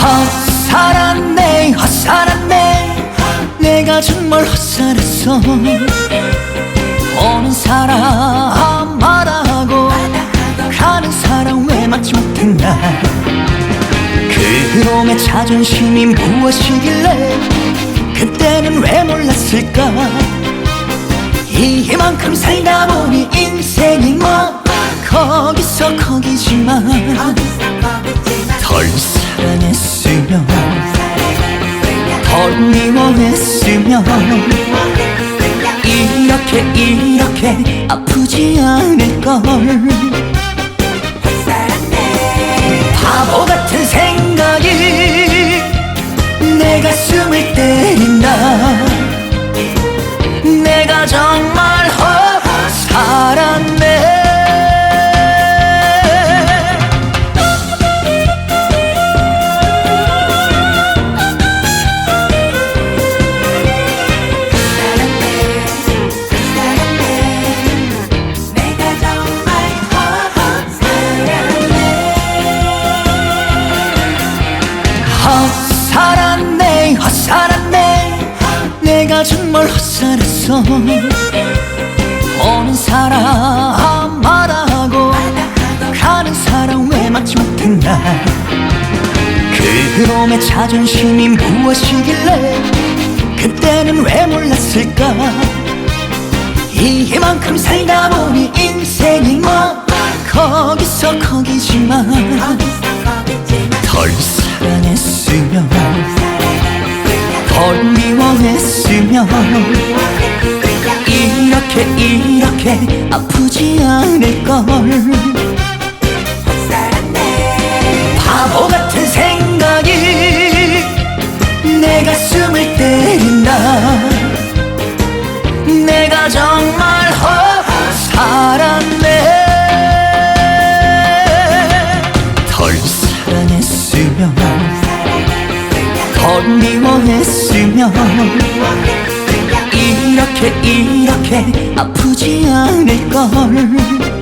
헛살았네 헛살았네. 내가 정말 헛살았어. 오는 사람 마다하고 가는 사람 왜 맞지 못했나? 그놈의 자존심이 무엇이길래 그때는 왜 몰랐을까? 이만큼 살다 보니 인생이 뭐 거기서 거기지만 덜 사랑했으면 덜 미워했으면 이렇게 이렇게 아프지 않을걸. 바보 같은 생각이 내 가슴을 때린다 내가 정말 헛살았네 헛살았네. 내가 정말 헛살았어. 오는 사람 마다하고 가는 사람 왜 맞지 못했나? 그놈의 자존심이 무엇이길래 그때는 왜 몰랐을까? 이만큼 살다 보니 인생이 뭐 거기서 거기지만 덜 덜 미워했으면 이렇게 이렇게 아프지 않을걸 미워했으면 이렇게 이렇게 아프지 않을걸